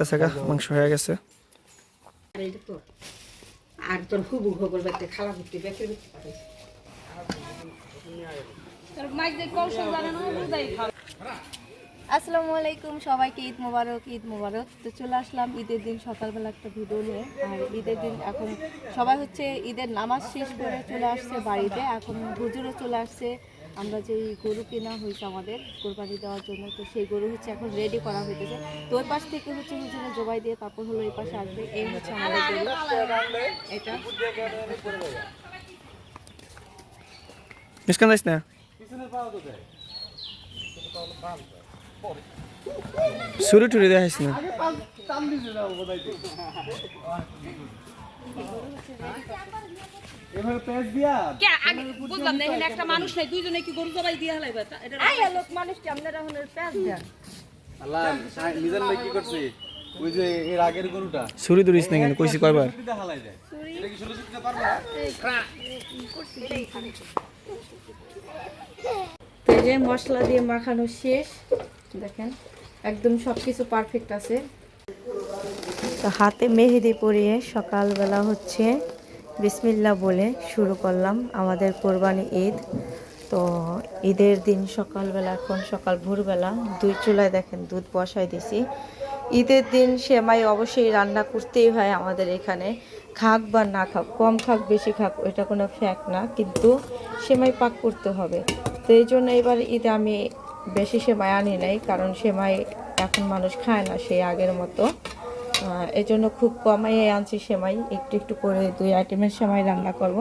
আচ্ছা মাংস হয়ে গেছে। আর তোর বাড়তে খালা বেকের আসসালামু আলাইকুম সবাইকে ঈদ মোবারক ঈদ মোবারক। তো চলে আসলাম ঈদের দিন সকালবেলা একটা ভিডিও নিয়ে। আর ঈদের দিন এখন সবাই হচ্ছে ঈদের নামাজ শেষ করে চলে আসছে বাড়িতে। এখন হুজুরও চলে আসছে। আমরা যে গরু কেনা হয়েছে আমাদের কোরবানি দেওয়ার জন্য তো সেই গরু হচ্ছে এখন রেডি করা হইতেছে। তো ওই পাশ থেকে হচ্ছে হুজুরে জবাই দিয়ে তারপর হলো এই পাশে আসবে। এই হচ্ছে আমাদের গরু। এটা। মিসকান যাইস না? সুরি টুরি দেখাইস না। বুঝলাম না এখানে একটা মানুষ নাই দুইজনে কি গরু জবাই দিয়ে হালাইবা? এটা আই লোক মানুষটি আপনারা এখন প্যাস দেন? আল্লাহ মিজান ভাই কি করছে? ওই যে এর আগের গরুটা। সুরি ধরিস না কেন কইছি কয়বার? হালাই যায় এটা কি ষোলো দিতে পারবে? তো যে মশলা দিয়ে মাখানো শেষ দেখেন একদম সব কিছু পারফেক্ট আছে। তো হাতে মেহেদি পরিয়ে সকালবেলা হচ্ছে বিসমিল্লা বলে শুরু করলাম আমাদের কোরবানি ঈদ। তো ঈদের দিন সকালবেলা, এখন সকাল ভোরবেলা দুই চুলায় দেখেন দুধ বসাই দিছি। ঈদের দিন সেমাই অবশ্যই রান্না করতেই হয় আমাদের এখানে। খাক বা না খাক, কম খাক বেশি খাক, ওইটা কোনো ফ্যাক না, কিন্তু সেমাই পাক করতে হবে। তো এই জন্য এবার ঈদে আমি বেশি সেমাই আনি নাই, কারণ সেমাই এখন মানুষ খায় না, সেই আগের মতো। এই জন্য খুব কমাই আনছি সেমাই। একটু একটু করে দুই আইটেমের সেমাই রান্না করব।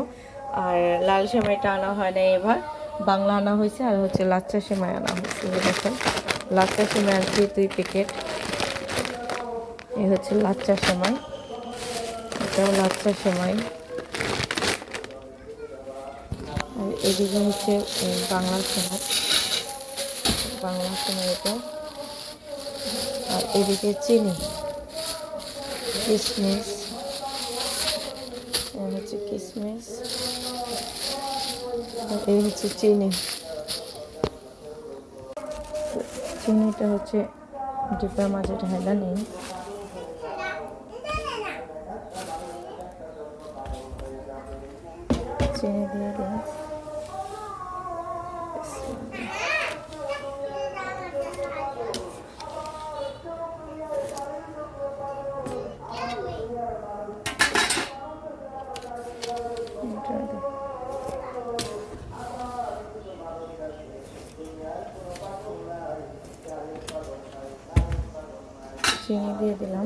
আর লাল সেমাইটা আনা হয় না এবার। বাংলা আনা হয়েছে আর হচ্ছে লাচ্চা সেমাই আনা হয়েছে দেখেন। লাচ্চা সেমাই আনছি দুই প্যাকেট। এই হচ্ছে লাচ্চা সেমাই। এটাও লাচ্চা সেমাই। আর এদিকে হচ্ছে বাংলা সেমাই। বাংলা সেমাই এটা আর এদিকে চিনি। কিশমিশ এই হচ্ছে কিশমিশ এই হচ্ছে চিনি। চিনিটা হচ্ছে ডিব্বার মাঝে ঢালা নেই। চিনি দিয়ে দিই এটা দিই। চিনি দিয়ে দিলাম।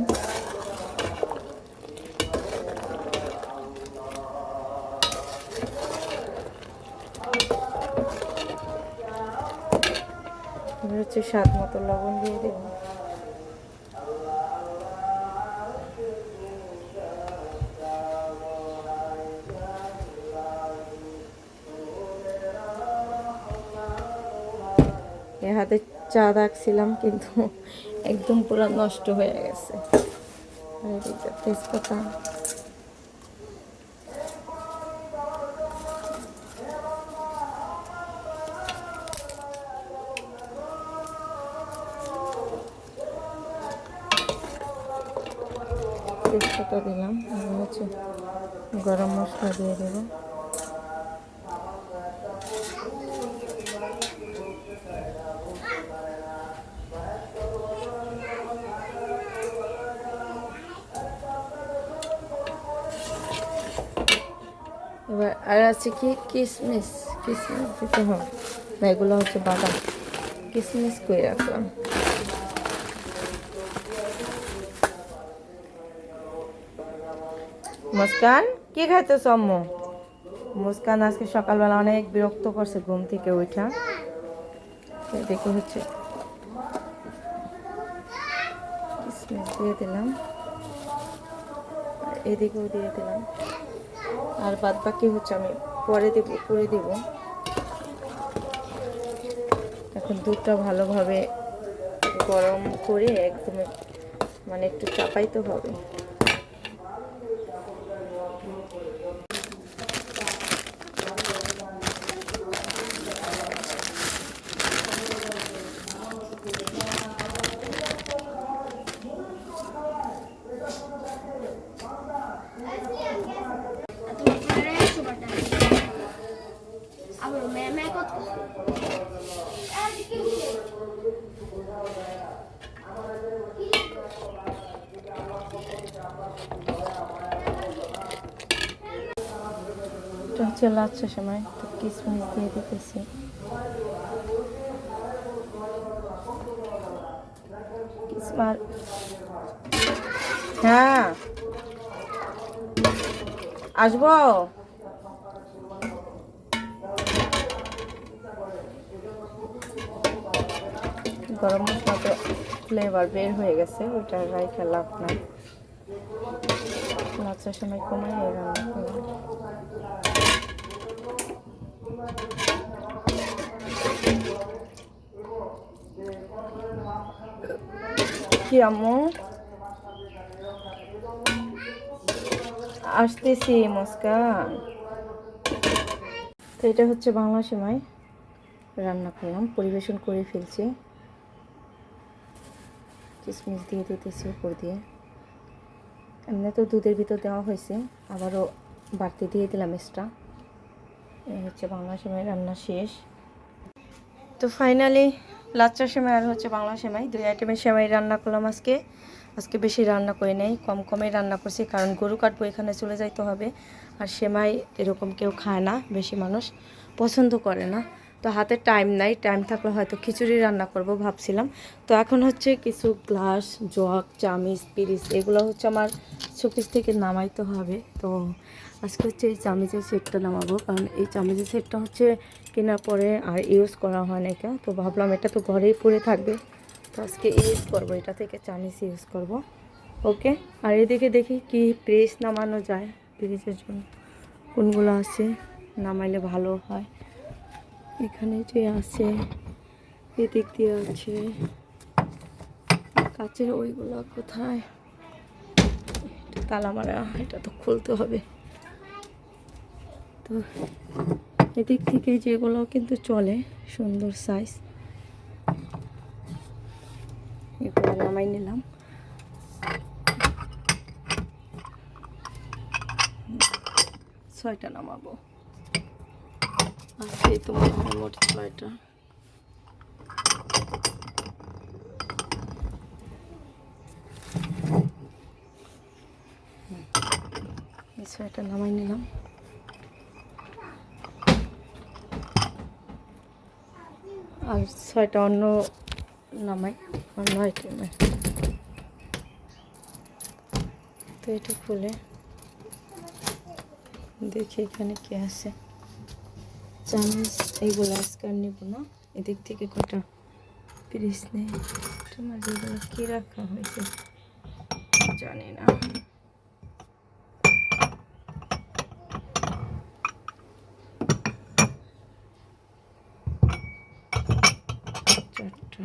হচ্ছে স্বাদ মতো লবণ দিয়ে দেব এ হাতে চা রাখছিলাম কিন্তু একদম পুরো নষ্ট হয়ে গেছে। তেজপাতা। তেজপাতা দিলাম গরম মশলা দিয়ে দেবো এবার আর আছে কি? কিশমিশ কিশমিশ দিতে হবে। না, এগুলো হচ্ছে বাদাম। কিশমিশ করে রাখলাম? মুস্কান, কি খাইতে আম্মু? মুস্কান আজকে সকালবেলা অনেক বিরক্ত করছে ঘুম থেকে ওইটা দেখে হচ্ছে দিয়ে দিলাম। এদিকেও দিয়ে দিলাম। আর বাদ বাকি হচ্ছে আমি পরে দেব, করে দেব। এখন দুধটা ভালোভাবে গরম করে একদম মানে একটু চাপাইতে হবে। হচ্ছে সময়, তো কিসমিস দিয়ে দিতেছি। হ্যাঁ। আসব? গরম মশলা তো ফ্লেভার বের হয়ে গেছে, ওইটা রাইখা লাভ নাই। সময় কমাই আম্মু? আসতেছি, মুস্কান। তো এটা হচ্ছে বাংলা সময় রান্না করলাম, পরিবেশন করে ফেলছি। কিশমিশ দিয়ে দিতেছি উপর দিয়ে। এমনি তো দুধের ভিতর দেওয়া হয়েছে, আবারও বাড়তি দিয়ে দিলাম এক্সট্রা এই হচ্ছে বাংলা সময় রান্না শেষ। তো ফাইনালি লাচ্চার সেমাই আর হচ্ছে বাংলা সেমাই। দুই আইটেমের সেমাই রান্না করলাম আজকে। আজকে বেশি রান্না করে নেই, কম কমে রান্না করছি, কারণ গরু কাটবো, এখানে চলে যাইতে হবে। আর সেমাই এরকম কেউ খায় না, বেশি মানুষ পছন্দ করে না। তো হাতে টাইম নাই, টাইম থাকলে হয়তো খিচুড়ি রান্না করব ভাবছিলাম। তো এখন হচ্ছে কিছু গ্লাস, জগ, চামিচ, পিরিচ, এগুলো হচ্ছে আমার শোকেস থেকে নামাইতে হবে। তো আজকে হচ্ছে এই চামিচের সেটটা নামাবো, কারণ এই চামিচের সেটটা হচ্ছে কেনার পরে আর ইউজ করা হয় না তো ভাবলাম এটা তো ঘরেই পড়ে থাকবে। তো আজকে ইউজ করব, এটা থেকে চামিচ ইউজ করব। ওকে? আর এদিকে দেখি কি প্রেস নামানো যায় প্রেসের জন্য। কোনগুলো আছে? নামাইলে ভালো হয়। এখানে যে আছে, এদিক দিয়ে আছে। কাচের ওইগুলো কোথায়? তালা মারা, এটা তো খুলতে হবে। তো এদিক থেকে যেগুলো কিন্তু চলে সুন্দর সাইজ এগুলো নামাই নিলাম। ছয়টা নামাবো। আজকে তো হয় মোট ছয়টা। এই ছয়টা নামাই নিলাম। আর ছয়টা অন্য নামাই অন্য আইটেমে তো এটা খুলে দেখি এখানে কি আছে। চামচ এইগুলো আজকে আর নেব না। এদিক থেকে কটা পিরিস নেই। তোমার যেগুলো কী রাখা হয়েছে? জানি না চারটা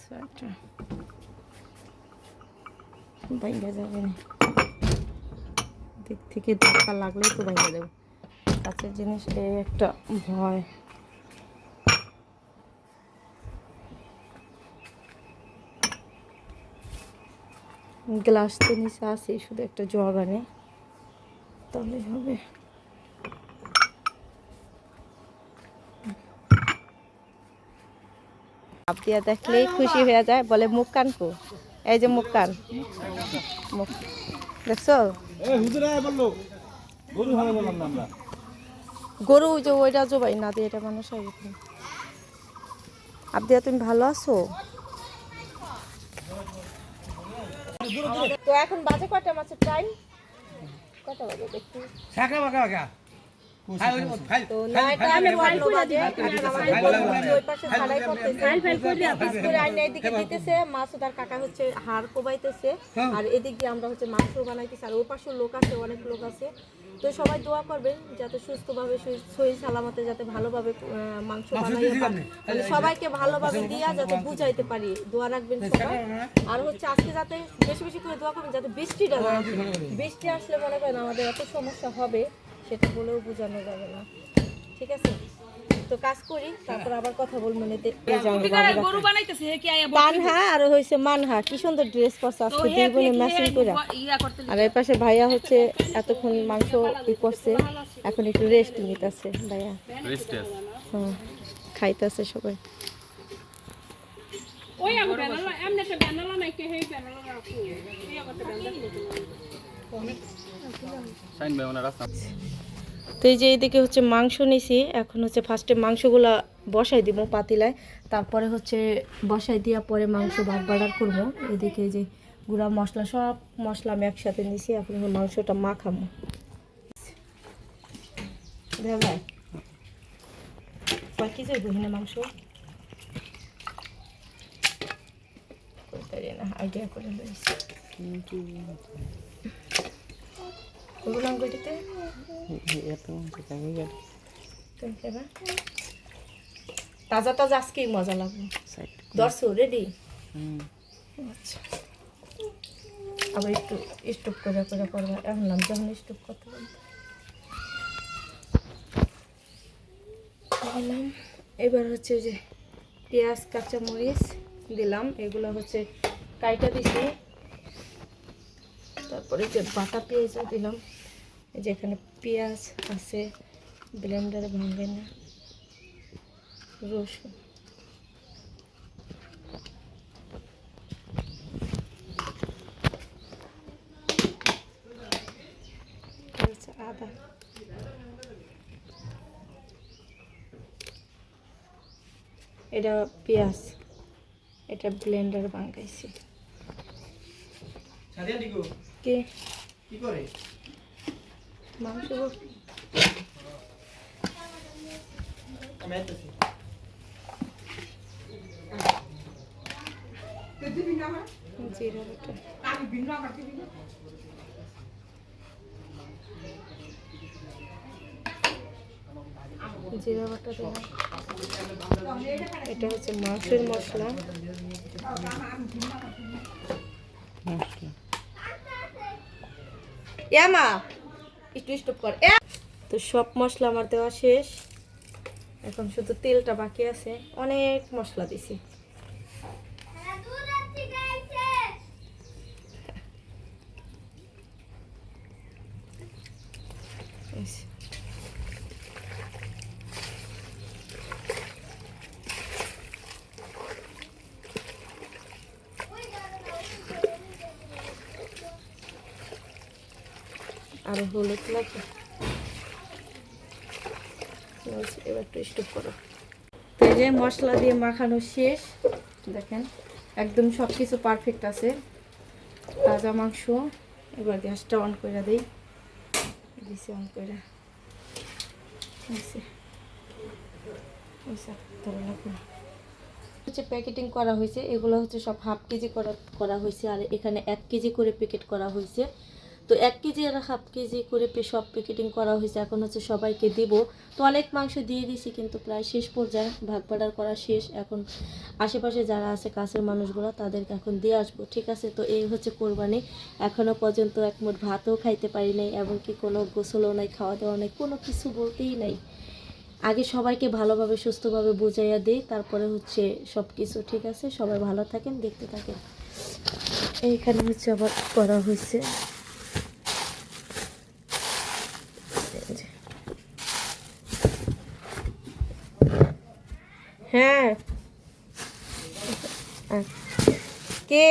ছয়টা বাইঙ্গা যাবে না দিক থেকে ধাক্কা লাগলেই তো বাইঙ্গা যাবে কাছের জিনিস, এই একটা ভয়। গ্লাস তো নিচে আছে, শুধু একটা জগ আনে। তাহলে হবে। আপিয়া দেখলেই খুশি হয়ে যায়, বলে মুখ কান কো এই যে মুখ কান দেখছ? গরু যে ওইটা জবাই না দিয়ে এটা মানুষ হয়। আবদিয়া তুমি ভালো আছো? তো এখন বাজে কয়টা মাছের টাইম কটা বাজে দেখি। কাকা হচ্ছে হাড় কোবাইতেছে আর এদিক দিয়ে আমরা হচ্ছে মাংস বানাইতেছি আর ওই পাশে লোক আছে অনেক লোক আছে। তো সবাই দোয়া করবেন যাতে সুস্থভাবে সহি- সহি সালামতে যাতে ভালোভাবে মাংস বানাইতে সবাইকে ভালোভাবে দিয়া যাতে বুঝাইতে পারি। দোয়া রাখবেন সবাই। আর হচ্ছে আজকে যাতে বেশি বেশি করে দোয়া করবেন যাতে বৃষ্টিটা না বৃষ্টি আসলে মনে করেন আমাদের এত সমস্যা হবে সেটা বলেও বোঝানো যাবে না। ঠিক আছে? তো কাজ করি তারপর আবার কথা বলব না গরু বানাইতেছে হে কি আয়া পানহা আর হইছে মানহা কি সুন্দর ড্রেস করছে আজকে দুই বোনে ম্যাচিং করে আর এই পাশে ভাইয়া হচ্ছে এতক্ষণ মাংস ই করছে এখন একটু রেস্ট নিতেছে ভাইয়া। রেস্ট হুম খাইতেছে সবাই। ওই আগো বেনালা এমনি একটা বেনালা নাই কে হেই বেনালা রাখো? এই আগো একটা তো এই যে এইদিকে হচ্ছে মাংস নিছি, এখন হচ্ছে ফার্স্টে মাংসগুলা বসাই দিব পাতিলায়, তারপরে হচ্ছে বসাই দিয়া পরে মাংস ভাগ বাড়ার করব। এদিকে যে গুঁড়া মশলা, সব মশলা আমি একসাথে নিছি, এখন মাংসটা মাখামো দেখ ভাই, কয় বহিনে মাংস? না আইডিয়া করে গটিতে তাজা তাজা আজকেই মজা লাগবে। দর্শো রেডি আচ্ছা। আবার একটু স্টপ করে করে করবা এখন নাম যখন স্টপ করতে এবার হচ্ছে যে পেঁয়াজ, কাঁচামরিচ দিলাম। এগুলো হচ্ছে কাইটা দিছি। তারপরে যে বাটা পেঁয়াজও দিলাম। এই যে এখানে পেঁয়াজ আছে ব্লেন্ডারে ভাঙবে না রসুন। আদা। এটা পেঁয়াজ এটা ব্লেন্ডার দিগো কি? কি করে? মাংস জিরা বাটা। জিরা বাটা এটা হচ্ছে মাংসের মশলা। মা। একটু স্টপ কর। তো সব মশলা আমার দেওয়া শেষ। এখন শুধু তেলটা বাকি আছে। অনেক মশলা দিছি। আর হলুদ বলছি, এবার একটু স্টপ করো। যে মশলা দিয়ে মাখানো শেষ দেখেন একদম সব কিছু পারফেক্ট আছে। তাজা মাংস এবার গ্যাসটা অন করে দিই। দিছি অন করে। হচ্ছে প্যাকেটিং করা হয়েছে এগুলো হচ্ছে সব হাফ কেজি করা করা হয়েছে আর এখানে এক কেজি করে প্যাকেট করা হয়েছে। তো এক কেজি আর হাফ কেজি করে সব প্যাকেটিং করা হয়েছে। এখন হচ্ছে সবাইকে দিব। তো অনেক মাংস দিয়ে দিছি কিন্তু প্রায় শেষ পর্যায়ে। ভাগ বাড়ার করা শেষ। এখন আশেপাশে যারা আছে, কাছের মানুষগুলো, তাদেরকে এখন দিয়ে আসব। ঠিক আছে? তো এই হচ্ছে কোরবানি। এখনও পর্যন্ত এক ভাতও খাইতে পারি নাই, এমনকি কোনো গোসলও নাই খাওয়া দাওয়া নাই, কোনো কিছু বলতেই নাই। আগে সবাইকে ভালোভাবে, সুস্থভাবে বুঝাইয়া দিই। তারপরে হচ্ছে সব কিছু ঠিক আছে? সবাই ভালো থাকেন, দেখতে থাকেন। এইখানে হচ্ছে আবার করা হয়েছে এই যে। হ্যাঁ। কে